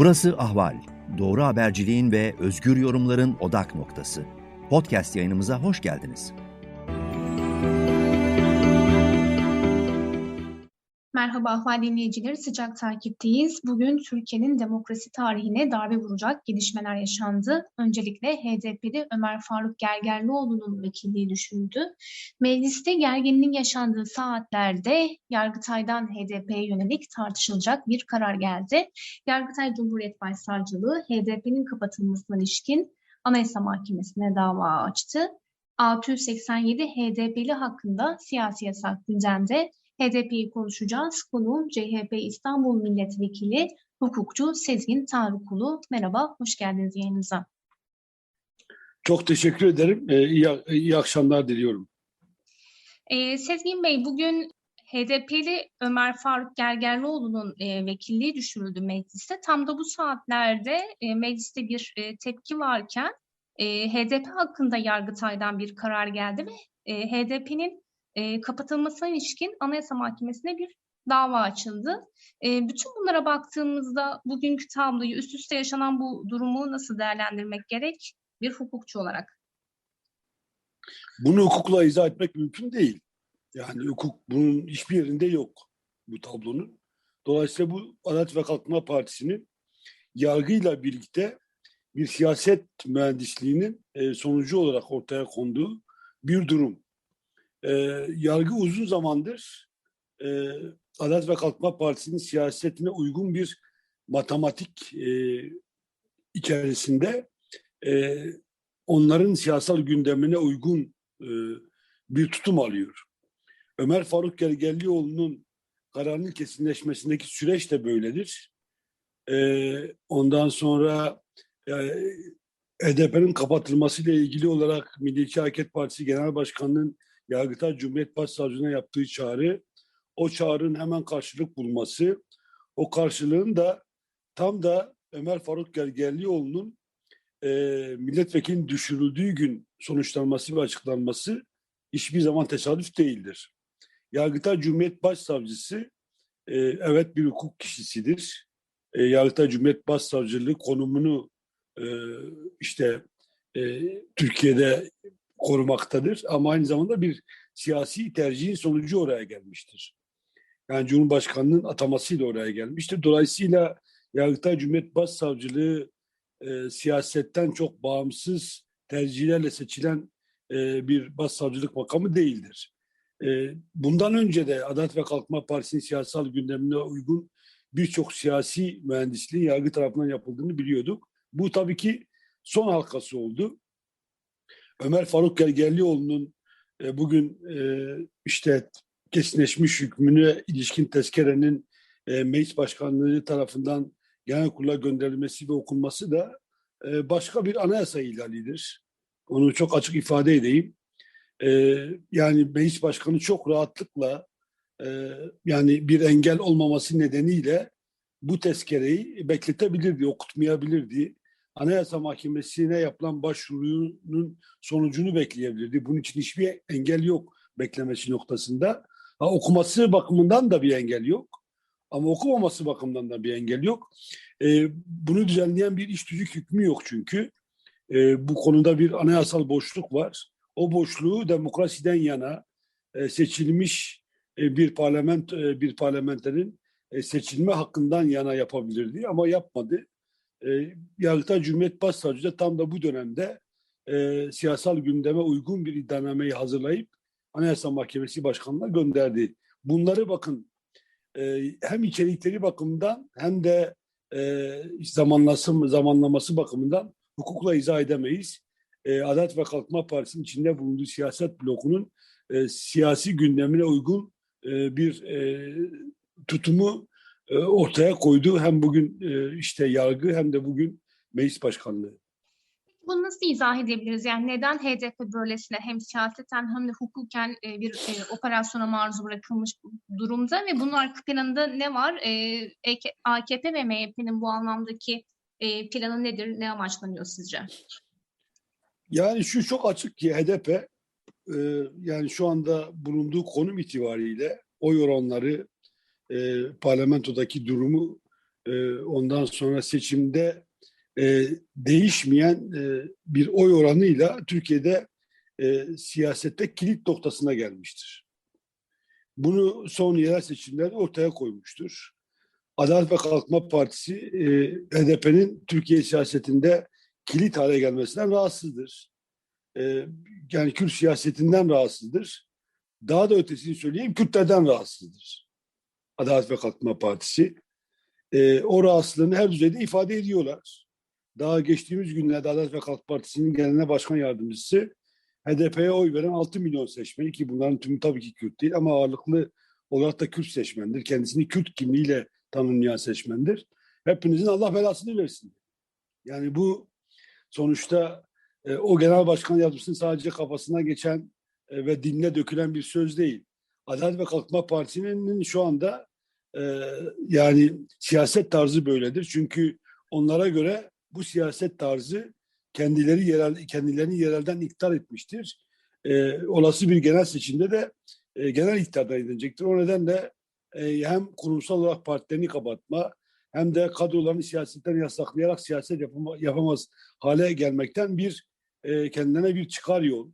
Burası Ahval. Doğru haberciliğin ve özgür yorumların odak noktası. Podcast yayınımıza hoş geldiniz. Merhaba Ahval dinleyicileri, sıcak takipteyiz. Bugün Türkiye'nin demokrasi tarihine darbe vuracak gelişmeler yaşandı. Öncelikle HDP'li Ömer Faruk Gergerlioğlu'nun vekilliği düşürdü. Mecliste gerginliğin yaşandığı saatlerde Yargıtay'dan HDP'ye yönelik tartışılacak bir karar geldi. Yargıtay Cumhuriyet Başsavcılığı HDP'nin kapatılmasına ilişkin Anayasa Mahkemesi'ne dava açtı. 687 HDP'li hakkında siyasi yasak gündemde HDP'yi konuşacağız. Konuğum CHP İstanbul Milletvekili hukukçu Sezgin Tanrıkulu. Merhaba, hoş geldiniz yayınımıza. Çok teşekkür ederim. Ee, iyi, iyi akşamlar diliyorum. Ee, Sezgin Bey, bugün HDP'li Ömer Faruk Gergerlioğlu'nun e, vekilliği düşürüldü mecliste. Tam da bu saatlerde e, mecliste bir e, tepki varken e, HDP hakkında Yargıtay'dan bir karar geldi ve e, HDP'nin e, kapatılmasına ilişkin Anayasa Mahkemesi'ne bir dava açıldı. E, bütün bunlara baktığımızda bugünkü tabloyu üst üste yaşanan bu durumu nasıl değerlendirmek gerek bir hukukçu olarak? Bunu hukukla izah etmek mümkün değil. Yani hukuk bunun hiçbir yerinde yok bu tablonun. Dolayısıyla bu Adalet ve Kalkınma Partisi'nin yargıyla birlikte bir siyaset mühendisliğinin e, sonucu olarak ortaya konduğu bir durum. E, yargı uzun zamandır e, Adalet ve Kalkınma Partisi'nin siyasetine uygun bir matematik e, içerisinde e, onların siyasal gündemine uygun e, bir tutum alıyor. Ömer Faruk Gergerlioğlu'nun kararının kesinleşmesindeki süreç de böyledir. E, ondan sonra e, HDP'nin kapatılmasıyla ilgili olarak Milliyetçi Hareket Partisi Genel Başkanı'nın Yargıtay Cumhuriyet Başsavcılığına yaptığı çağrı, o çağrının hemen karşılık bulması, o karşılığın da tam da Ömer Faruk Gergerlioğlu'nun e, milletvekilinin düşürüldüğü gün sonuçlanması ve açıklanması hiçbir zaman tesadüf değildir. Yargıtay Cumhuriyet Başsavcısı e, evet bir hukuk kişisidir. E, Yargıtay Cumhuriyet Başsavcılığı konumunu e, işte e, Türkiye'de korumaktadır ama aynı zamanda bir siyasi tercihin sonucu oraya gelmiştir. Yani Cumhurbaşkanı'nın atamasıyla oraya gelmiştir. Dolayısıyla Yargıtay Cumhuriyet Başsavcılığı e, siyasetten çok bağımsız tercihlerle seçilen e, bir başsavcılık makamı değildir. E, bundan önce de Adalet ve Kalkınma Partisi'nin siyasal gündemine uygun birçok siyasi mühendisliğin yargı tarafından yapıldığını biliyorduk. Bu tabii ki son halkası oldu. Ömer Faruk Gergerlioğlu'nun e, bugün e, işte kesinleşmiş hükmüne ilişkin tezkerenin e, meclis başkanlığı tarafından genel kurula gönderilmesi ve okunması da e, başka bir anayasa ihlalidir. Onu çok açık ifade edeyim. E, yani meclis başkanı çok rahatlıkla e, yani bir engel olmaması nedeniyle bu tezkereyi bekletebilirdi, okutmayabilirdi. Anayasa Mahkemesi'ne yapılan başvurunun sonucunu bekleyebilirdi. Bunun için hiçbir engel yok beklemesi noktasında. Ha, okuması bakımından da bir engel yok. Ama okumaması bakımından da bir engel yok. E, bunu düzenleyen bir iş tüzük hükmü yok çünkü. E, bu konuda bir anayasal boşluk var. O boşluğu demokrasiden yana e, seçilmiş e, bir parlament e, bir parlamenterin e, seçilme hakkından yana yapabilirdi ama yapmadı. E, Yargıtay Cumhuriyet Başsavcısı tam da bu dönemde e, siyasal gündeme uygun bir iddianameyi hazırlayıp Anayasa Mahkemesi Başkanı'na gönderdi. Bunları bakın e, hem içerikleri bakımından hem de e, zamanlası, zamanlaması bakımından hukukla izah edemeyiz. E, Adalet ve Kalkınma Partisi'nin içinde bulunduğu siyaset blokunun e, siyasi gündemine uygun e, bir e, tutumu ortaya koydu. Hem bugün e, işte yargı hem de bugün meclis başkanlığı. Bunu nasıl izah edebiliriz? Yani neden HDP böylesine hem siyaseten hem de hukuken e, bir operasyona maruz bırakılmış durumda ve bunun arka planında ne var? AKP ve MHP'nin bu anlamdaki planı nedir? Ne amaçlanıyor sizce? Yani şu çok açık ki HDP yani şu anda bulunduğu konum itibariyle oy oranları e, parlamentodaki durumu e, ondan sonra seçimde e, değişmeyen e, bir oy oranıyla Türkiye'de e, siyasette kilit noktasına gelmiştir. Bunu son yerel seçimlerde ortaya koymuştur. Adalet ve Kalkınma Partisi e, HDP'nin Türkiye siyasetinde kilit hale gelmesinden rahatsızdır. E, yani Kürt siyasetinden rahatsızdır. Daha da ötesini söyleyeyim Kürtlerden rahatsızdır. Adalet ve Kalkınma Partisi. E, o rahatsızlığını her düzeyde ifade ediyorlar. Daha geçtiğimiz günlerde Adalet ve Kalkınma Partisi'nin genel başkan yardımcısı HDP'ye oy veren 6 milyon seçmeni ki bunların tümü tabii ki Kürt değil ama ağırlıklı olarak da Kürt seçmendir. Kendisini Kürt kimliğiyle tanımlayan seçmendir. Hepinizin Allah belasını versin. Yani bu sonuçta e, o genel başkan yardımcısının sadece kafasına geçen e, ve diline dökülen bir söz değil. Adalet ve Kalkınma Partisi'nin şu anda e, yani siyaset tarzı böyledir. Çünkü onlara göre bu siyaset tarzı kendileri yerel kendilerini yerelden iktidar etmiştir. E, olası bir genel seçimde de e, genel iktidarda edilecektir. O nedenle e, hem kurumsal olarak partilerini kapatma hem de kadrolarını siyasetten yasaklayarak siyaset yapama, yapamaz hale gelmekten bir e, kendilerine bir çıkar yol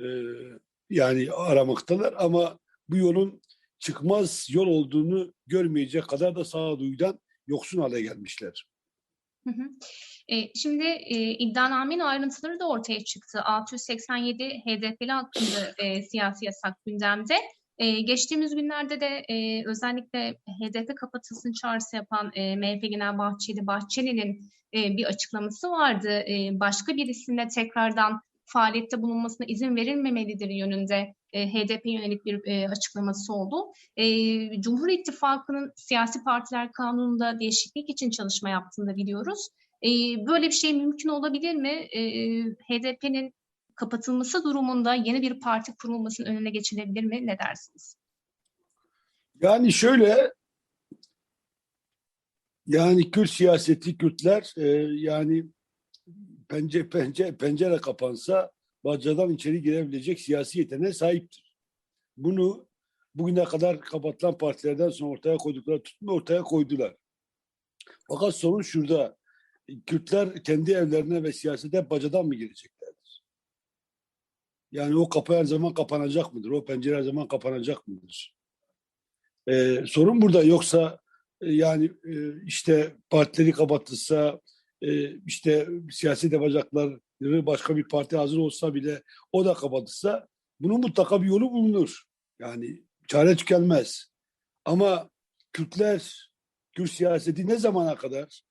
e, yani aramaktalar ama bu yolun çıkmaz yol olduğunu görmeyecek kadar da sağduyudan yoksun hale gelmişler. E, şimdi e, iddianamenin ayrıntıları da ortaya çıktı. 687 HDP'li hakkında e, siyasi yasak gündemde. E, geçtiğimiz günlerde de e, özellikle HDP kapatılsın çağrısı yapan e, MHP Genel Bahçeli Bahçeli'nin e, bir açıklaması vardı. E, başka bir isimle tekrardan faaliyette bulunmasına izin verilmemelidir yönünde e, HDP yönelik bir e, açıklaması oldu. E, Cumhur İttifakı'nın siyasi partiler kanununda değişiklik için çalışma yaptığını biliyoruz. E, böyle bir şey mümkün olabilir mi? E, HDP'nin kapatılması durumunda yeni bir parti kurulmasının önüne geçilebilir mi? Ne dersiniz? Yani şöyle yani Kürt siyaseti Kürtler e, yani pence, pence, pencere kapansa bacadan içeri girebilecek siyasi yeteneğe sahiptir. Bunu bugüne kadar kapatılan partilerden sonra ortaya koydukları tutma ortaya koydular. Fakat sorun şurada. Kürtler kendi evlerine ve siyasete bacadan mı gireceklerdir? Yani o kapı her zaman kapanacak mıdır? O pencere her zaman kapanacak mıdır? Ee, sorun burada. Yoksa e, yani e, işte partileri kapatılsa, e, işte siyasi bacakları başka bir parti hazır olsa bile o da kapatırsa bunun mutlaka bir yolu bulunur. Yani çare tükenmez. Ama Kürtler, Kürt siyaseti ne zamana kadar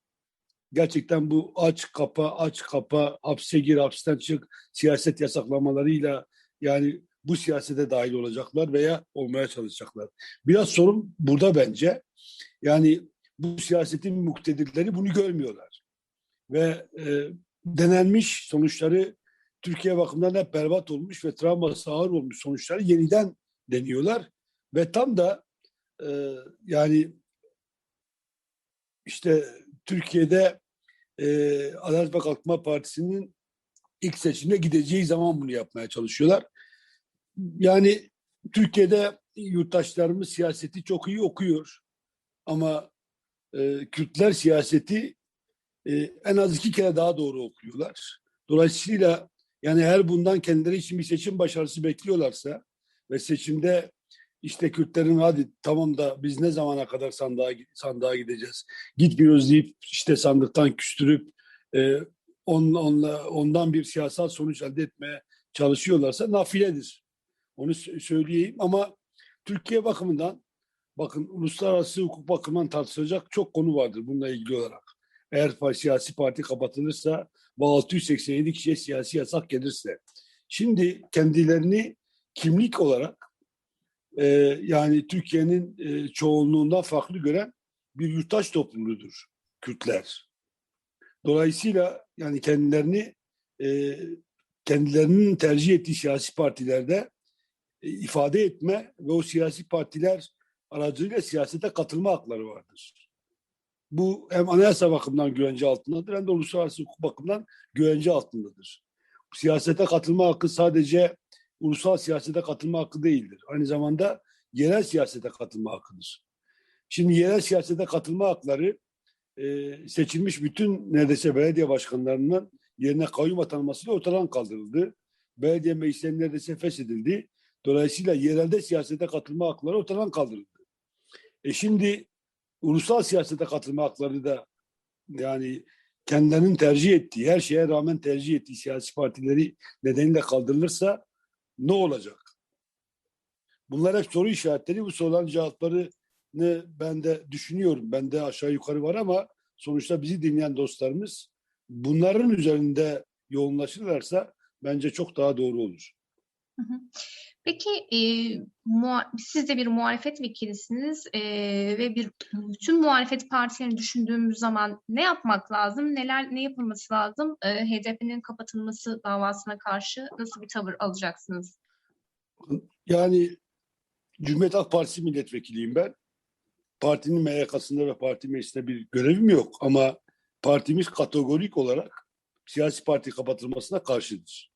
gerçekten bu aç kapa, aç kapa, hapse gir, hapisten çık siyaset yasaklamalarıyla yani bu siyasete dahil olacaklar veya olmaya çalışacaklar. Biraz sorun burada bence. Yani bu siyasetin muktedirleri bunu görmüyorlar ve e, denenmiş sonuçları Türkiye bakımından hep berbat olmuş ve travması ağır olmuş sonuçları yeniden deniyorlar ve tam da e, yani işte Türkiye'de e, Adalet ve Kalkınma Partisi'nin ilk seçimde gideceği zaman bunu yapmaya çalışıyorlar. Yani Türkiye'de yurttaşlarımız siyaseti çok iyi okuyor ama e, Kürtler siyaseti e, en az iki kere daha doğru okuyorlar. Dolayısıyla yani eğer bundan kendileri için bir seçim başarısı bekliyorlarsa ve seçimde işte Kürtlerin hadi tamam da biz ne zamana kadar sandığa, sandığa gideceğiz, gitmiyoruz deyip işte sandıktan küstürüp e, on, onla, ondan bir siyasal sonuç elde etmeye çalışıyorlarsa nafiledir. Onu söyleyeyim ama Türkiye bakımından bakın uluslararası hukuk bakımından tartışılacak çok konu vardır bununla ilgili olarak eğer siyasi parti kapatılırsa ve 687 kişiye siyasi yasak gelirse. Şimdi kendilerini kimlik olarak e, yani Türkiye'nin e, çoğunluğundan farklı gören bir yurttaş topluluğudur Kürtler. Dolayısıyla yani kendilerini e, kendilerinin tercih ettiği siyasi partilerde e, ifade etme ve o siyasi partiler aracılığıyla siyasete katılma hakları vardır bu hem anayasa bakımından güvence altındadır hem de uluslararası hukuk bakımından güvence altındadır. Siyasete katılma hakkı sadece ulusal siyasete katılma hakkı değildir. Aynı zamanda yerel siyasete katılma hakkıdır. Şimdi yerel siyasete katılma hakları e, seçilmiş bütün neredeyse belediye başkanlarının yerine kayyum atanmasıyla ortadan kaldırıldı. Belediye meclisleri neredeyse feshedildi. Dolayısıyla yerelde siyasete katılma hakları ortadan kaldırıldı. E şimdi ulusal siyasete katılma hakları da yani kendilerinin tercih ettiği, her şeye rağmen tercih ettiği siyasi partileri nedeniyle kaldırılırsa ne olacak? Bunlar hep soru işaretleri. Bu soruların cevaplarını ben de düşünüyorum. Ben de aşağı yukarı var ama sonuçta bizi dinleyen dostlarımız bunların üzerinde yoğunlaşırlarsa bence çok daha doğru olur. Peki e, siz de bir muhalefet vekilisiniz e, ve bir bütün muhalefet partilerini düşündüğümüz zaman ne yapmak lazım, neler ne yapılması lazım? E, HDP'nin kapatılması davasına karşı nasıl bir tavır alacaksınız? Yani Cumhuriyet Halk Partisi milletvekiliyim ben. Partinin MYK'sında ve parti meclisinde bir görevim yok ama partimiz kategorik olarak siyasi parti kapatılmasına karşıdır.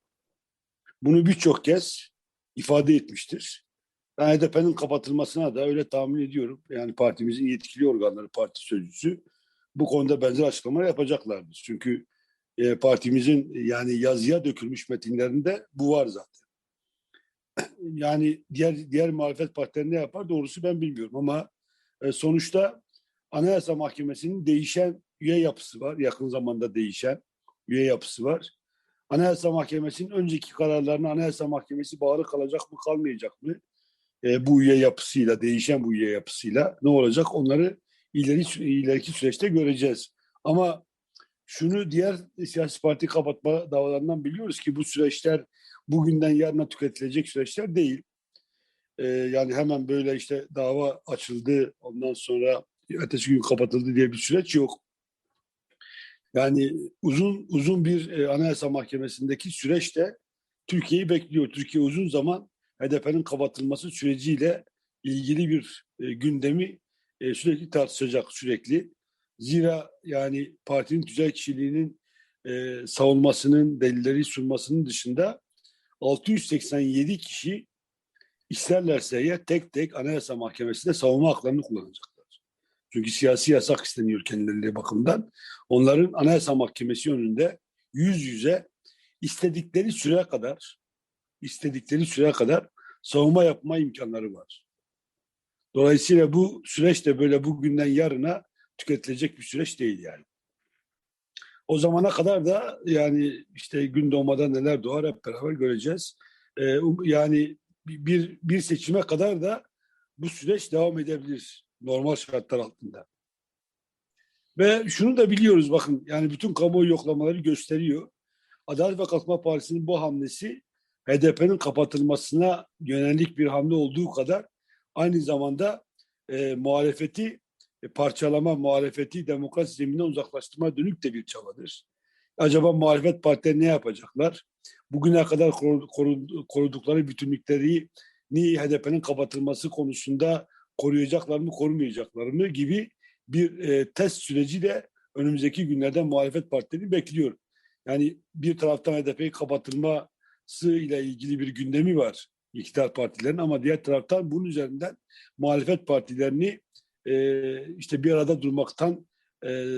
Bunu birçok kez ifade etmiştir. Ben HDP'nin kapatılmasına da öyle tahmin ediyorum. Yani partimizin yetkili organları, parti sözcüsü bu konuda benzer açıklamalar yapacaklardır. Çünkü e, partimizin yani yazıya dökülmüş metinlerinde bu var zaten. Yani diğer diğer muhalefet partileri ne yapar doğrusu ben bilmiyorum ama e, sonuçta Anayasa Mahkemesi'nin değişen üye yapısı var. Yakın zamanda değişen üye yapısı var. Anayasa Mahkemesi'nin önceki kararlarına Anayasa Mahkemesi bağlı kalacak mı kalmayacak mı? E, bu üye yapısıyla, değişen bu üye yapısıyla ne olacak? Onları ileri ileriki süreçte göreceğiz. Ama şunu diğer siyasi parti kapatma davalarından biliyoruz ki bu süreçler bugünden yarına tüketilecek süreçler değil. Ee, yani hemen böyle işte dava açıldı ondan sonra ertesi gün kapatıldı diye bir süreç yok. Yani uzun uzun bir e, Anayasa Mahkemesi'ndeki süreç de Türkiye'yi bekliyor. Türkiye uzun zaman HDP'nin kapatılması süreciyle ilgili bir e, gündemi e, sürekli tartışacak sürekli. Zira yani partinin tüzel kişiliğinin savunmasının, delilleri sunmasının dışında 687 kişi isterlerse ya tek tek Anayasa Mahkemesi'nde savunma haklarını kullanacaklar. Çünkü siyasi yasak isteniyor kendileri bakımdan. Onların Anayasa Mahkemesi önünde yüz yüze istedikleri süre kadar istedikleri süre kadar savunma yapma imkanları var. Dolayısıyla bu süreç de böyle bugünden yarına tüketilecek bir süreç değil yani. O zamana kadar da yani işte gün doğmadan neler doğar hep beraber göreceğiz. Ee, yani bir, bir seçime kadar da bu süreç devam edebilir normal şartlar altında. Ve şunu da biliyoruz bakın yani bütün kamuoyu yoklamaları gösteriyor. Adalet ve Kalkınma Partisi'nin bu hamlesi HDP'nin kapatılmasına yönelik bir hamle olduğu kadar aynı zamanda e, muhalefeti e, parçalama, muhalefeti demokrasi zeminden uzaklaştırma dönük de bir çabadır. Acaba muhalefet partileri ne yapacaklar? Bugüne kadar korudukları bütünlükleri ni HDP'nin kapatılması konusunda koruyacaklar mı, korumayacaklar mı gibi bir e, test süreci de önümüzdeki günlerde muhalefet partileri bekliyor. Yani bir taraftan HDP'yi kapatılması ile ilgili bir gündemi var iktidar partilerin ama diğer taraftan bunun üzerinden muhalefet partilerini e, işte bir arada durmaktan e,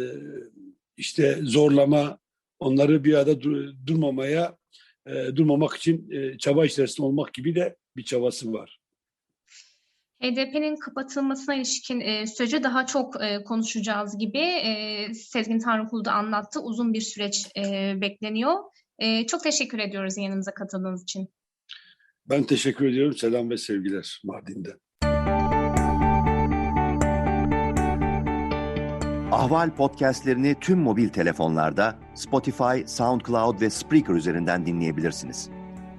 işte zorlama, onları bir arada dur, durmamaya e, durmamak için e, çaba içerisinde olmak gibi de bir çabası var. HDP'nin kapatılmasına ilişkin e, sürece daha çok e, konuşacağız gibi e, Sezgin Tanrıkulu da anlattı. Uzun bir süreç e, bekleniyor. E, çok teşekkür ediyoruz yanımıza katıldığınız için. Ben teşekkür ediyorum. Selam ve sevgiler Mardin'den. Ahval podcastlerini tüm mobil telefonlarda Spotify, SoundCloud ve Spreaker üzerinden dinleyebilirsiniz.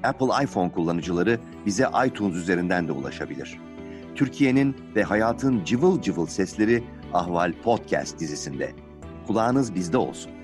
Apple iPhone kullanıcıları bize iTunes üzerinden de ulaşabilir. Türkiye'nin ve hayatın cıvıl cıvıl sesleri Ahval Podcast dizisinde. Kulağınız bizde olsun.